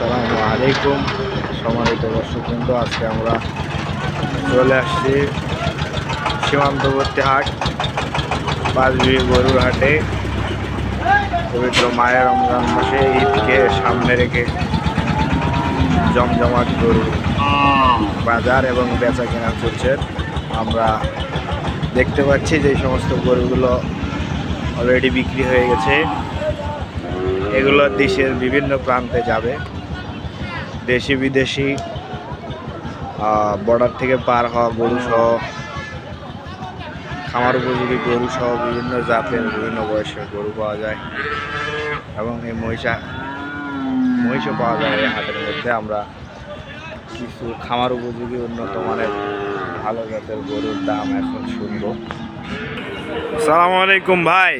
আসসালামু আলাইকুম। সম্মানিত কিন্তু আজকে আমরা চলে আসছি সীমান্তবর্তী হাট, পাঁচবিবি গরুর হাটে। পবিত্র মায়ের রমজান মাসে ঈদকে সামনে রেখে জমজমাট গরুর বাজার এবং বেচা কেনা চলছে। আমরা দেখতে পাচ্ছি যে সমস্ত গরুগুলো অলরেডি বিক্রি হয়ে গেছে। এগুলো দেশের বিভিন্ন প্রান্তে যাবে। দেশি বিদেশি বর্ডার থেকে পার হওয়া গরু সহ খামার উপযোগী গরু সহ বিভিন্ন জাতের, বিভিন্ন বয়সের গরু পাওয়া যায় এবং এই মহিষা, মহিষও পাওয়া যায় এই হাটের মধ্যে। আমরা কিছু খামার উপযোগী উন্নত মানের ভালো জাতের গরুর দাম এখন শুনব। সালাম আলাইকুম ভাই।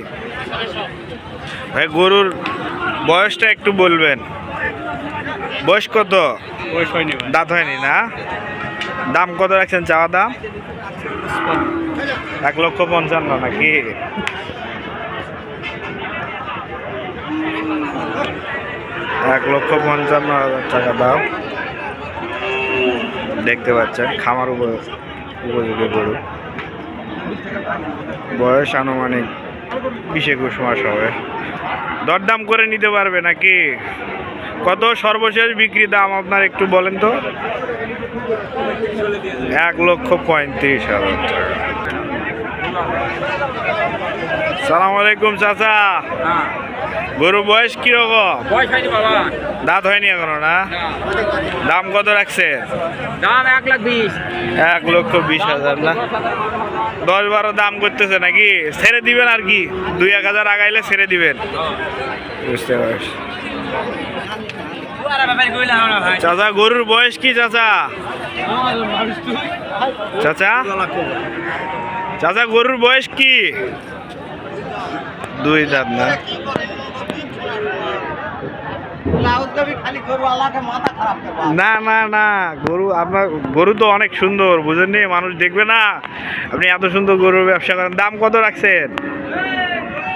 ভাই, গরুর বয়সটা একটু বলবেন। বয়স কত? দাঁত হয়নি না? দাম কত রাখছেন চাওয়া দাম? এক লক্ষ পঞ্চান্ন নাকি? এক লক্ষ পঞ্চান্ন হাজার টাকা দাম। দেখতে পাচ্ছেন খামার উপ- উপযোগী গরু। বয়স আনুমানিক বিশ একুশ মাস হবে। দরদাম করে নিতে পারবে নাকি? কত সর্বশেষ বিক্রি দাম আপনার একটু বলেন তো? এক লক্ষ পঁয়ত্রিশ হাজার টাকা। সালাম আলাইকুম চাচা। গরু বয়স কীরকম? দাঁত হয়নি এখনও না? দাম কত রাখছে দাম এক লাখ বিশ। এক লক্ষ বিশ হাজার না? দশ বারো দাম করতেছে নাকি? ছেড়ে দিবেন আর কি? দুই এক হাজার আগাইলে ছেড়ে দিবেন। বুঝতে পারছি। চাচা গরুর বয়স কি চাচা? চাচা? চাচা গরুর বয়স কি? দুই দাঁত না? না না না গরু আপনার গরু তো অনেক সুন্দর বুঝেননি? মানুষ দেখবে না। আপনি এত সুন্দর গরুর ব্যবসা করেন দাম কত রাখছেন?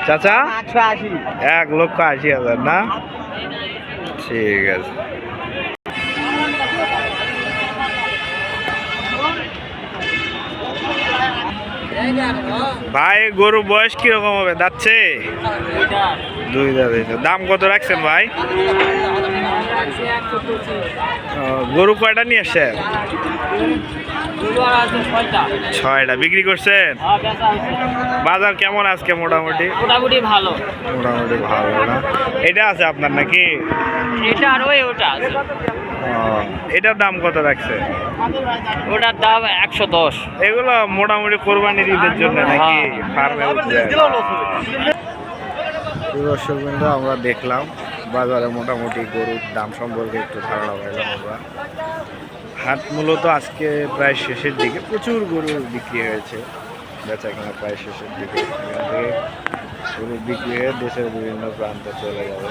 চাচা? এক লক্ষ আশি হাজার না? ঠিক আছে। ভাই গরু বয়স কীরকম হবে? যাচ্ছে? দুই দাঁত দাম কত রাখছেন ভাই? গরু কয়টা নিয়ে আসছেন ছয়টা। বিক্রি করছেন? বাজার কেমন আজকে মোটামুটি? মোটামুটি ভালো। মোটামুটি ভালো না? এটা আছে আপনার নাকি? এটা আর ওই ওটা আছে। এটার দাম কত রাখছে? ওটার দাম একশো দশ। এগুলো মোটামুটি কোরবানির ঈদের জন্য নাকি ফার্মে দর্শক বিন্দু আমরা দেখলাম বাজারে মোটামুটি গরুর দাম সম্পর্কে একটু ধারণা পাইলাম আমরা। হাট মূলত আজকে প্রায় শেষের দিকে প্রচুর গরু বিক্রি হয়েছে। বেচা কেনা প্রায় শেষের দিকে। এখান থেকে গরু বিক্রি হয়ে দেশের বিভিন্ন প্রান্তে চলে যাবে।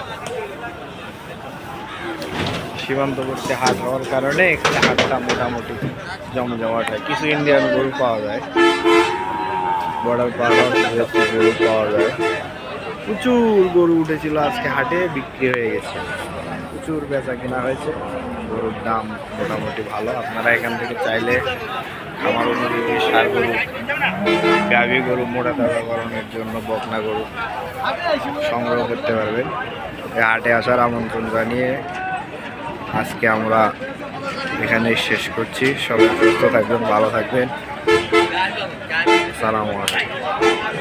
সীমান্তবর্তী হাট হওয়ার কারণে এখানে হাটটা মোটামুটি জমজমাট হয়। কিছু ইন্ডিয়ান গরু পাওয়া যায়। বর্ডার হওয়ার কিছু গরু পাওয়া যায়। প্রচুর গরু উঠেছিল আজকে হাটে, বিক্রি হয়ে গেছে। প্রচুর বেচা কেনা হয়েছে। গরুর দাম মোটামুটি ভালো। আপনারা এখান থেকে চাইলে আমার অনুযায়ী সার গরু, গাভী গরু, মোটা তাজাকরণের জন্য বকনা গরু সংগ্রহ করতে পারবেন। হাটে আসার আমন্ত্রণ জানিয়ে আজকে আমরা এখানেই শেষ করছি। সবাই সুস্থ থাকবেন, ভালো থাকবেন। সালাম আলাইকুম।